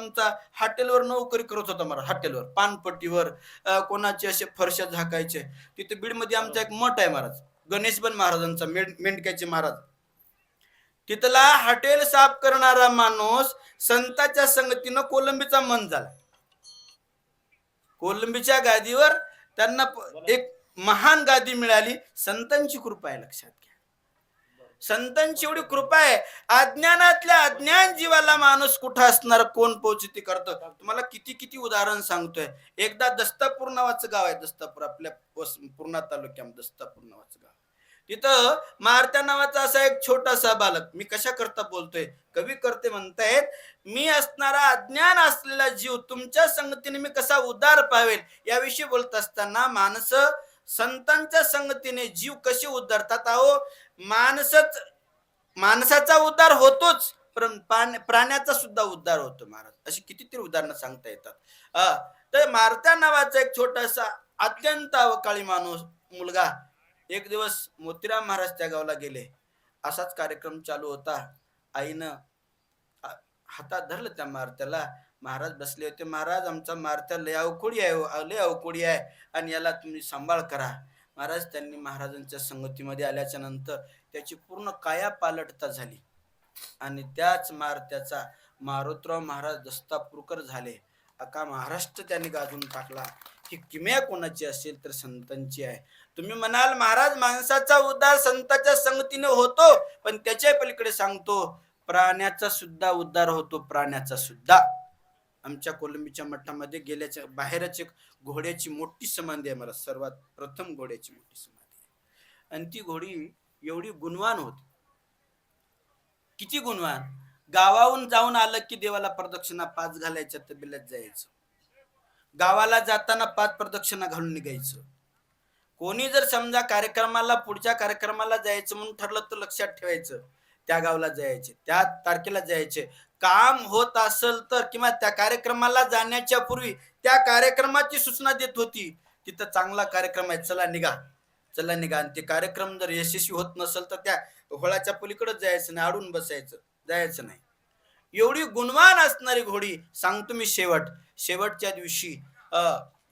आमचा हॉटेलवर नोकरी करत होता मला हॉटेलवर पानपट्टीवर कोणाचे असे फरशा झाकायचे. तिथे बीडमध्ये आमचा एक मठ आहे महाराज गणेशबन महाराजांचा मेंढक्याचे महाराज. तिथला हॉटेल साफ करणारा माणूस संताच्या संगतीनं कोलंबीचा मन झाला. कोलंबीच्या गादीवर त्यांना एक महान गादी मिळाली संतांची कृपा आहे लक्षात घ्या. संतांची एवढी कृपा आहे. अज्ञानातल्या अज्ञान जीवाला माणूस कुठं असणार? कोण पोहोचती करतो? तुम्हाला किती किती उदाहरण सांगतोय. एकदा दस्तापूर नावाचं गाव आहे दस्तापूर आपल्या पूर्णा तालुक्यामध्ये दस्तापूर नावाचं गाव. तिथं मारत्या नावाचा असा एक छोटासा बालक मी कशा करता बोलतोय? कवी करते म्हणतायत मी असणारा अज्ञान असलेला जीव तुमच्या संगतीने मी कसा उदार पावेल? याविषयी बोलत असताना माणसं संतांच्या संगतीने जीव कसे उद्धारतात अहो माणसच माणसाचा उद्धार होतोच प्राण्याचा सुद्धा उद्धार होतो महाराज. अशी कितीतरी उदाहरणं सांगता येतात. तर मारत्या नावाचा एक छोटासा अत्यंत अवकाळी माणूस मुलगा एक दिवस मोतीराम महाराज त्या गावाला गेले. असाच कार्यक्रम चालू होता. आईनं हातात धरलं त्या मारत्याला. महाराज बसले होते महाराज आमचा मारत्या लय अवकोडी आहे हो, लय अवकोडी आहे. आणि याला तुम्ही सांभाळ करा. महाराज त्यांनी महाराजांच्या संगतीमध्ये आल्याच्यानंतर त्याची पूर्ण काया पालटता झाली. आणि त्याच मारत्याचा मारुतराव महाराज दस्तापूरकर झाले. अका महाराष्ट्र त्याने गाजून टाकला. ही किमया कोणाची असेल तर संतांची आहे. तुम्ही म्हणाल महाराज माणसाचा उद्धार संतांच्या संगतीने होतो पण त्याच्या पलीकडे सांगतो प्राण्याचा सुद्धा उद्धार होतो प्राण्याचा सुद्धा. आमच्या कोलंबीच्या मठामध्ये गेल्याच्या बाहेरच एक घोड्याची मोठी समाधी आहे मला सर्वात प्रथम घोड्याची मोठी समाधी आहे. आणि ती घोडी एवढी गुणवान होती. किती गुणवान? गावाहून जाऊन आलं की देवाला प्रदक्षिणा पाच घालायच्या तबेल्यात जायचं. गावाला जाताना पाच प्रदक्षिणा घालून निघायचं. कोणी जर समजा कार्यक्रमाला पुढच्या कार्यक्रमाला जायचं म्हणून ठरलं तर लक्षात ठेवायचं. त्या गावाला जायचे त्या तारखेला जायचे. काम होत असेल तर किंवा त्या कार्यक्रमाला जाण्याच्या पूर्वी त्या कार्यक्रमाची सूचना देत होती. तिथं चांगला कार्यक्रम आहे चला निघा. चला निघा. ते कार्यक्रम जर यशस्वी होत नसेल तर त्या होळाच्या पलीकडे जायचं नाही अडून बसायचं. जायचं नाही. एवढी गुणवान असणारी घोडी सांगतो मी शेवट. शेवटच्या दिवशी अ,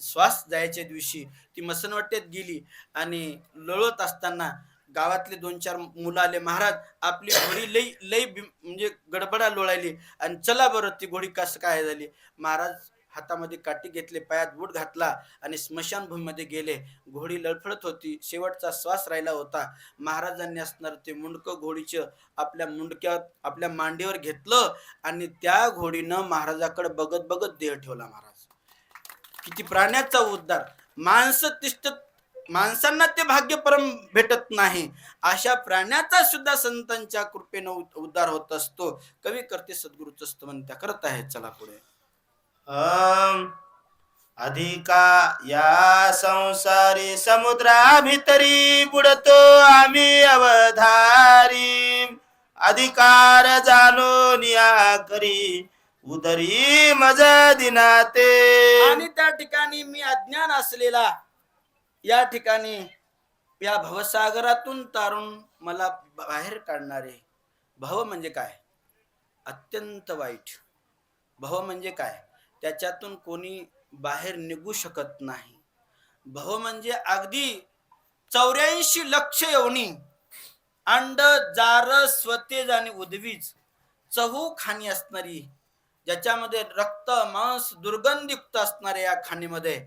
श्वास जायच्या दिवशी ती मसनवट्ट्यात गेली आणि लळत असताना गावातले दोन चार मुलं आले. महाराज आपली घोडी लई लई म्हणजे गडबडा लोळायली. आणि चला बरं ती घोडी कसं काय झाली? महाराज हातामध्ये काठी घेतले पायात बूट घातला आणि स्मशानभूमीमध्ये गेले. घोडी लळफळत होती. शेवटचा श्वास राहिला होता. महाराजांनी असणार ते मुंडकं घोडीचं आपल्या मुंडक्यात आपल्या मांडीवर घेतलं आणि त्या घोडीनं महाराजाकडे बघत बघत देह ठेवला महाराज. किती प्राण्याचा उद्धार. माणसं तिष्ठत माणसांना ते भाग्य परम भेटत नाही. अशा प्राण्याचा सुद्धा संतांच्या कृपेनं उद- उद्धार होत असतो. कवी करते सद्गुरूचं स्तवन त्या करत आहे चला पुढे. अम, अधिका या संसारी समुद्रा भितरी बुडतो आम्ही अवधारी. अधिकार जाणून या करी उदरी मज दिनाते. आणि त्या ठिकाणी मी अज्ञान असलेला या ठिकाणी या भवसागरातून तारून मला बाहेर काढणारे भव म्हणजे काय? अत्यंत वाईट. भव म्हणजे काय? त्याच्यातून कोणी बाहेर निघू शकत नाही. भव म्हणजे अगदी चौऱ्याऐंशी लक्ष येवणी अंड जार स्वतेज आणि उद्वीज चहू खाणी असणारी ज्याच्यामध्ये रक्त मांस दुर्गंधयुक्त असणाऱ्या या खाणीमध्ये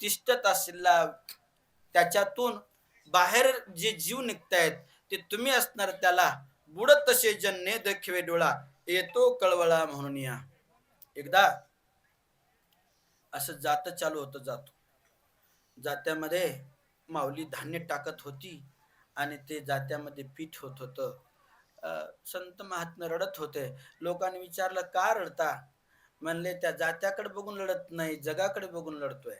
तिष्ठत असलेला त्याच्यातून बाहेर जे जीव निघतायत ते तुम्ही असणार त्याला. बुडत तसे जन्ने दखवे डोळा. येतो कळवळा म्हणून या. एकदा असं जात चालू होतं जातो. जात्यामध्ये माऊली धान्य टाकत होती आणि ते जात्यामध्ये पीठ होत होतं. संत महात्मा रडत होते. लोकांनी विचारलं का रडता? म्हणले त्या जात्याकडे बघून लढत नाही जगाकडे बघून लढतोय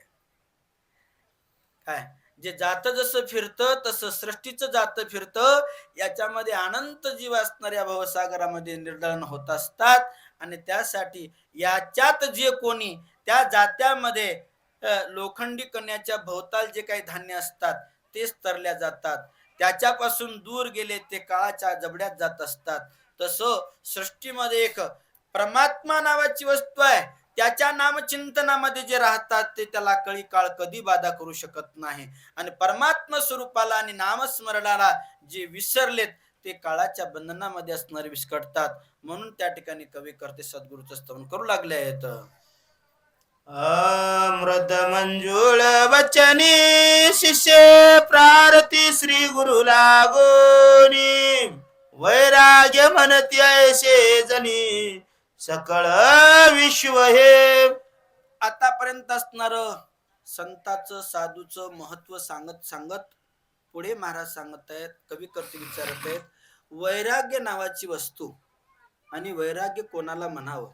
काय? जे जात जसं फिरतं तसं सृष्टीचं जात फिरतं. याच्यामध्ये अनंत जीव असणाऱ्या भवसागरामध्ये निर्दळन होत असतात. आणि त्यासाठी याच्यात जे कोणी त्या जात्यामध्ये लोखंडी कण्याच्या भोवताल जे काही धान्य असतात तेच तरल्या जातात. त्याच्यापासून दूर गेले ते काळाच्या जबड्यात जात असतात. तसं सृष्टीमध्ये एक परमात्मा नावाची वस्तू आहे. त्याच्या नामचिंतनामध्ये जे राहतात ते त्याला कळी काळ कधी बाधा करू शकत नाही. आणि परमात्मा स्वरूपाला आणि नामस्मरणाला जे विसरलेत ते काळाच्या बंधनामध्ये असणारे विस्कटतात. म्हणून त्या ठिकाणी कवी करते सद्गुरूचं स्तवन करू लागले आहेत. अमृत मंजुळ वचनी शिष्य प्रारती श्री गुरु लागोनी. वैराग्य म्हणती ऐसे जनी. सकळ विश्व हे. आतापर्यंत असणार संताचं साधूचं महत्त्व सांगत सांगत पुढे महाराज सांगत आहेत कवी करते विचारत आहेत वैराग्य नावाची वस्तू आणि वैराग्य कोणाला म्हणावं?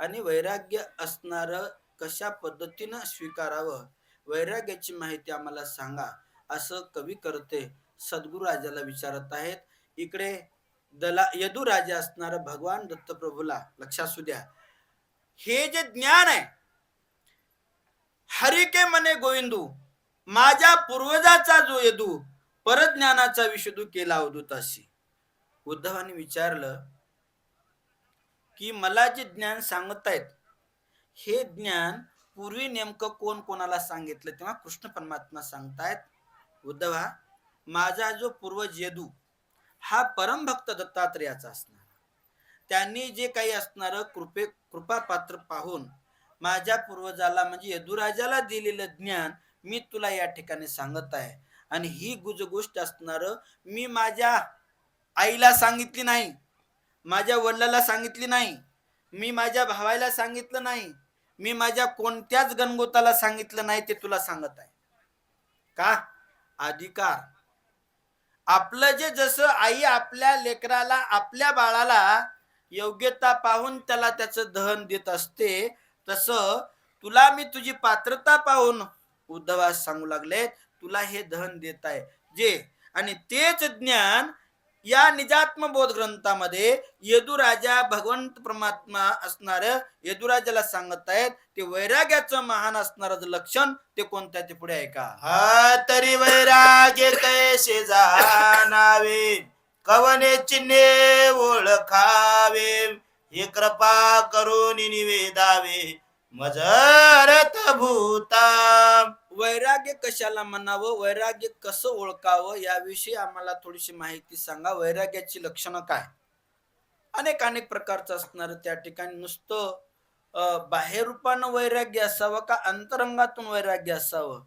आणि वैराग्य असणारं कशा पद्धतीनं स्वीकारावं? वैराग्याची माहिती आम्हाला सांगा असं कवी करते सद्गुरू राजाला विचारत आहेत. इकडे दला यदू राजा असणार भगवान दत्तप्रभूला लक्षात असू द्या. हे जे ज्ञान आहे हरिके मने गोविंदू माझ्या पूर्वजाचा जो यदू परज्ञानाचा विषदू केला अवधूताशी उद्धवाने विचारलं की मला जे ज्ञान सांगतायत हे ज्ञान पूर्वी नेमकं कोण कोणाला सांगितलं तेव्हा कृष्ण परमात्मा सांगतायत? उद्धवा माझा जो पूर्वज यदू हा परमभक्त दत्तात्रेयाचा असणार. त्यांनी जे काही असणार कृपे कृपापात्र पाहून माझ्या पूर्वजाला म्हणजे यदुराजाला दिलेलं ज्ञान मी तुला या ठिकाणी सांगत आहे. आणि ही गुज गोष्ट असणार मी माझ्या आईला सांगितली नाही माझ्या वडिलाला सांगितली नाही मी माझ्या भावाला सांगितलं नाही मी माझ्या कोणत्याच गणगोताला सांगितलं नाही ते तुला सांगत आहे. का? अधिकार. आपलं जे जसं आई आपल्या लेकराला आपल्या बाळाला योग्यता पाहून त्याला त्याचं दहन देत असते तस तुला मी तुझी पात्रता पाहून उद्धवास सांगू लागले तुला हे दहन देत आहे. जे? आणि तेच ज्ञान या निजात्म बोध ग्रंथामध्ये यदुराजा भगवंत परमात्मा असणार यदुराजाला सांगत आहेत ते वैराग्याचं महान असणार लक्षण ते कोणत्या ते पुढे ऐका. हा तरी वैराग्य कैसे जाणावे? कवने चिन्हे ओळखावे? हे कृपा करून निवेदावे. मजरत रथ भूता वैराग्य कशाला म्हणावं? वैराग्य कसं ओळखावं? याविषयी आम्हाला थोडीशी माहिती सांगा. वैराग्याची लक्षणं काय? अनेक अनेक प्रकारचं असणार त्या ठिकाणी. नुसतं बाहेरूपानं बाहेर रूपानं वैराग्य असावं का अंतरंगातून वैराग्य असावं?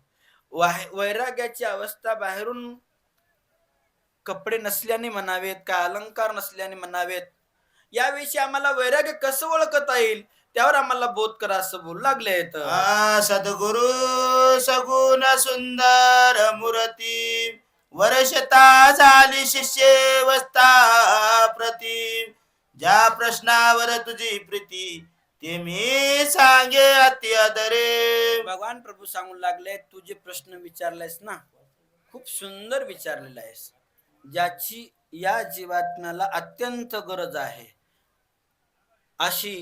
वैराग्याची अवस्था बाहेरून कपडे नसल्याने म्हणावेत का अलंकार नसल्याने म्हणावेत? याविषयी आम्हाला वैराग्य कसं ओळखता येईल? त्यावर आम्हाला बोध करा असं बोलू लागले आहेत. आ सद्गुरु सगुण सुंदर मूर्ती वर्षता झाली शिष्यवस्था प्रती. ज्या प्रश्नावर तुझी प्रीती ते मी सांगे अति आदरे भगवान प्रभू सांगू लागले तू जे प्रश्न विचारलायस ना खूप सुंदर विचारलेला आहेस. ज्याची या जीवात्म्याला अत्यंत गरज आहे. अशी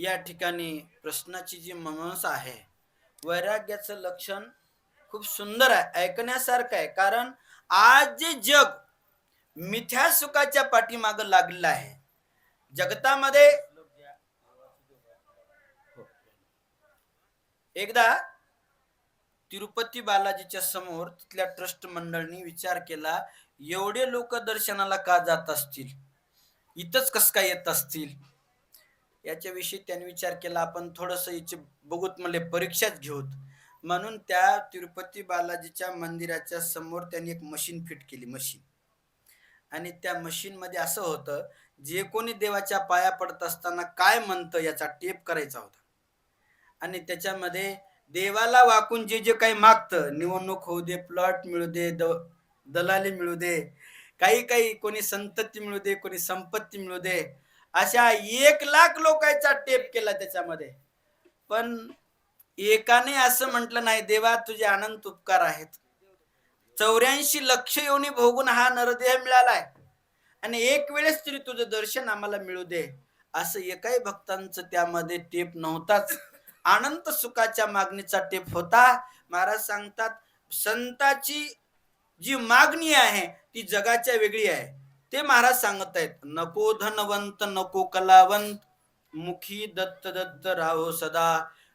या ठिकाणी प्रश्नाची जी मनस आहे वैराग्याचं लक्षण खूप सुंदर आहे ऐकण्यासारखं आहे. कारण आज जे जग मिथ्या सुखाच्या पाठीमागं लागलेलं आहे जगतामध्ये एकदा तिरुपती बालाजीच्या समोर तिथल्या ट्रस्ट मंडळनी विचार केला एवढे लोक दर्शनाला का जात असतील? इथंच कस काय येत असतील? याच्याविषयी त्यांनी विचार केला आपण थोडस याची बघूत म्हणले परीक्षाच घेऊत. म्हणून त्या तिरुपती बालाजीच्या मंदिराच्या समोर त्यांनी एक मशीन फिट केली मशीन आणि त्या मशीन मध्ये असं होतं जे कोणी देवाच्या पाया पडत असताना काय म्हणतं याचा टेप करायचा होता. आणि त्याच्यामध्ये देवाला वाकून जे जे काही मागतं निवडणूक होऊ दे प्लॉट मिळू दे द दलाली मिळू दे काही काही कोणी संतती मिळू दे कोणी संपत्ती मिळू दे अशा एक लाख लोकांचा टेप केला त्याच्यामध्ये. पण एकाने असं म्हटलं नाही देवा तुझे आनंद उपकार आहेत. चौऱ्याऐंशी लक्ष योनी भोगून हा नरदेह मिळालाय. आणि एक वेळेस तरी तुझं दर्शन आम्हाला मिळू दे. असं एकाही भक्तांचं त्यामध्ये टेप नव्हताच. अनंत सुखाच्या मागणीचा टेप होता. महाराज सांगतात संताची जी मागणी आहे ती जगाच्या वेगळी आहे. ते महाराज सांगत आहेत नको धनवंत नको कलावंत मुखी दत्त दत्त राहो सदा.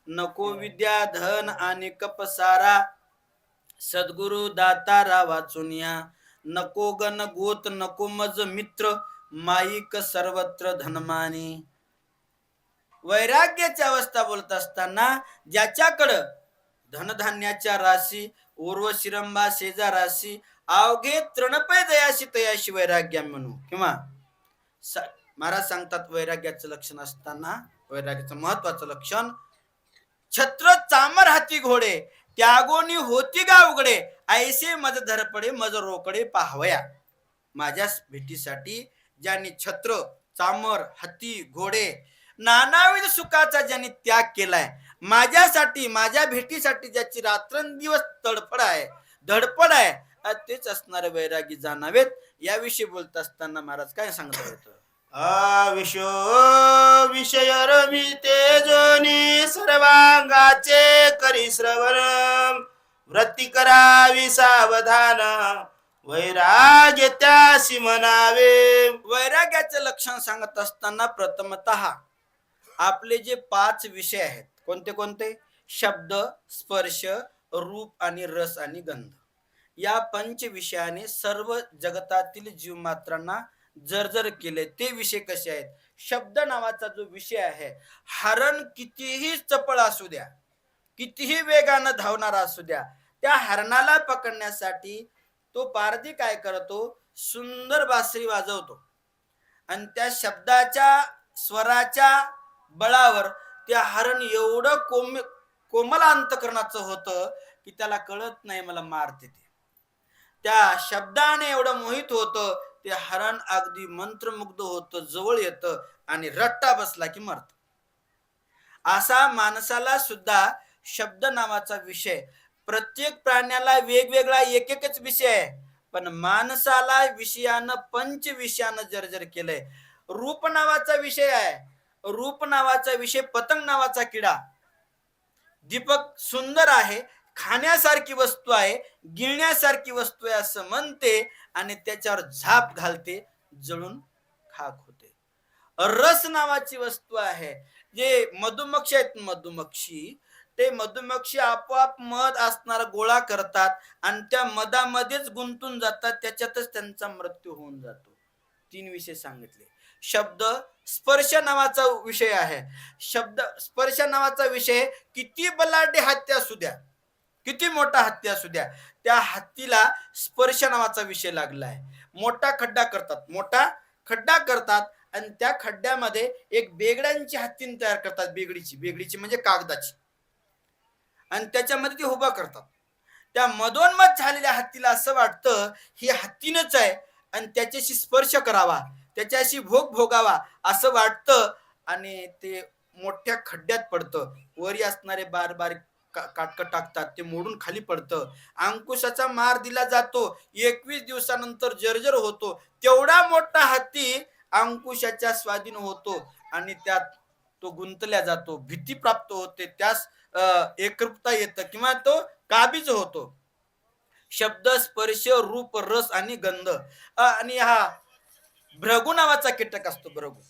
नको विद्या धन आणि कपसारा सद्गुरु दातारा वाचून या नको गण गोत नको मज मित्र माईक सर्वत्र धनमानी. वैराग्याची अवस्था बोलत असताना ज्याच्याकडं धनधान्याच्या राशी उर्वशिरंबा शेजा राशी अवघे तृणपय दयाशी तयाशी वैराग्य म्हणू किंवा स- महाराज सांगतात वैराग्याचं लक्षण असताना वैराग्याचं महत्वाचं लक्षण छत्र चामर हाती घोडे त्यागोनी होती गा उघडे ऐसे मज धरपडे मज रोकडे पाहवया. माझ्या भेटीसाठी ज्यांनी छत्र चामर हत्ती घोडे नानाविध सुखाचा ज्यांनी त्याग केलाय माझ्यासाठी माझ्या भेटीसाठी ज्याची रात्रंदिवस तडफड आहे धडपड आहे तेच असणारे वैरागी जाणावेत. याविषयी बोलत असताना महाराज काय सांगत होतं आविशो विषय रमिते जोनी सर्वांगाचे करी श्रवण. वृत्ती करावी सावधान वैराग्य त्यासी म्हणावे. वैराग्याचे लक्षण सांगत असताना प्रथमत आपले जे पाच विषय आहेत कोणते कोणते? शब्द स्पर्श रूप आणि रस आणि गंध. या पंच विषयाने सर्व जगतातील जीवमात्रांना जर्जर केले. ते विषय कसे आहेत? शब्द नावाचा जो विषय आहे हरण कितीही चपळ असू द्या कितीही वेगानं धावणारा असू द्या त्या हरणाला पकडण्यासाठी तो पारधी काय करतो? सुंदर बासरी वाजवतो. आणि त्या शब्दाच्या स्वराच्या बळावर त्या हरण एवढं कोम कोमल अंतकरणाचं होतं की त्याला कळत नाही मला मारते ते त्या शब्दाने एवढं मोहित होतं ते हरण अगदी मंत्रमुग्ध होतं जवळ येतं आणि रट्टा बसला की मरत. असा माणसाला सुद्धा शब्द नावाचा विषय प्रत्येक प्राण्याला वेगवेगळा एक एकच विषय आहे. पण माणसाला विषयानं पंच विषयानं जर्जर केलंय. रूप नावाचा विषय आहे. रूप नावाचा विषय पतंग नावाचा किडा. दीपक सुंदर आहे. खाण्यासारखी वस्तू आहे गिळण्यासारखी वस्तू आहे असं म्हणते आणि त्याच्यावर झाप घालते जळून खाक होते. रस नावाची वस्तू आहे. जे मधुमक्षी आहेत मधुमक्षी. ते मधुमक्षी आपोआप मध असणारा गोळा करतात आणि त्या मधामध्येच गुंतून जातात त्याच्यातच त्यांचा मृत्यू होऊन जातो. तीन विषय सांगितले. शब्द स्पर्श नावाचा विषय आहे. शब्द स्पर्श नावाचा विषय किती बलाढ्य हत्या असू द्या. किती मोठा हत्ती असू द्या त्या हत्तीला स्पर्श नावाचा विषय लागला आहे. मोठा खड्डा करतात मोठा खड्डा करतात आणि त्या खड्ड्यामध्ये एक बेगड्यांची हत्तीन तयार करतात बेगडीची बेगडीची म्हणजे कागदाची. आणि त्याच्यामध्ये ती उभा करतात. त्या मधोन्मत झालेल्या हत्तीला असं वाटतं ही हत्तीनच आहे आणि त्याच्याशी स्पर्श करावा त्याच्याशी भोग भोगावा असं वाटतं आणि ते मोठ्या खड्ड्यात पडतं. वरी असणारे बार बारीक काटकं टाकतात ते मोडून खाली पडतं. अंकुशाचा मार दिला जातो एकवीस दिवसानंतर जर्जर होतो. तेवढा मोठा हत्ती अंकुशाच्या स्वाधीन होतो आणि त्यात तो गुंतल्या जातो. भीती प्राप्त होते त्यास एकरूपता येतं किंवा तो काबीज होतो. शब्द स्पर्श रूप रस आणि गंध. आणि हा भ्रगू नावाचा कीटक असतो भ्रगू.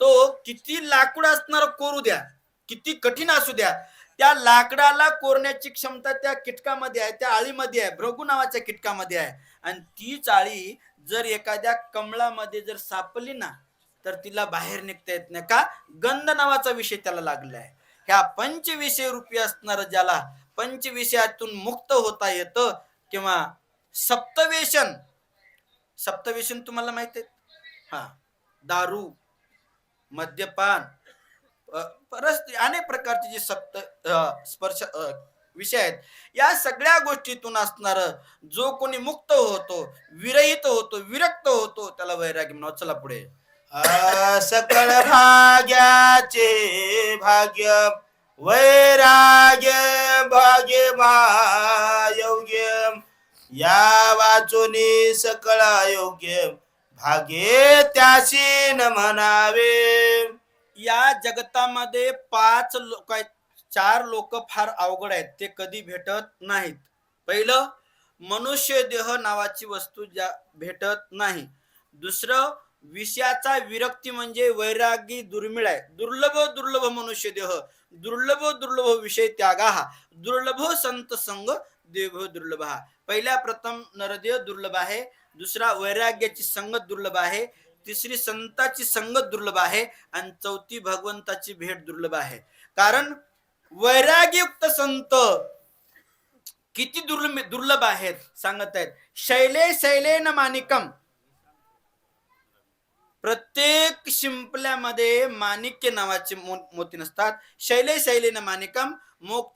तो किती लाकूड असणार कोरू द्या किती कठीण असू द्या त्या लाकडाला कोरण्याची क्षमता त्या कीटकामध्ये आहे त्या आळीमध्ये आहे भ्रगू नावाच्या कीटकामध्ये आहे. आणि तीच आळी जर एखाद्या कमळामध्ये जर सापली ना तर तिला बाहेर निघता येत नाही. का? गंध नावाचा विषय त्याला लागला आहे. ह्या पंचविषय रूपी असणार ज्याला पंचविषयातून मुक्त होता येतं किंवा सप्तवेशन सप्तवेशन तुम्हाला माहीत आहे हा. दारू मद्यपान अ, परस अनेक प्रकारचे जे सप्त स्पर्श विषय आहेत या सगळ्या गोष्टीतून असणार जो कोणी मुक्त होतो विरहित होतो विरक्त होतो त्याला वैराग्य म्हणा चला पुढे. सकळ भाग्याचे भाग्य वैराग्य भाग्य योग्य या वाचोनी सकळ योग्य भागे त्याशी न म्हणावे. या जगतामध्ये पाच लोक आहेत. चार लोक फार अवघड आहेत. ते कधी भेटत नाहीत. पहिलं मनुष्य देह नावाची वस्तू ज्या भेटत नाही. दुसरं विषयाचा विरक्ती म्हणजे वैरागी दुर्मिळ आहे. दुर्लभ दुर्लभ मनुष्य देह. दुर्लभ दुर्लभ विषय त्यागा हा दुर्लभ संत संग देव दुर्लभ हा. पहिल्या प्रथम नरदेह दुर्लभ आहे. दुसरा वैराग्याची संगत दुर्लभ आहे. तिसरी संताची संगत दुर्लभ आहे आणि चौथी भगवंताची भेट दुर्लभ आहे. कारण वैराग्ययुक्त संत किती दुर्लभ दुर्लभ आहेत सांगत आहेत शैले शैलेन मानिकम प्रत्येक शिंपल्यामध्ये माणिक्य नावाचे मो- मोती नसतात. शैले शैलेन मानिकम मोक्ष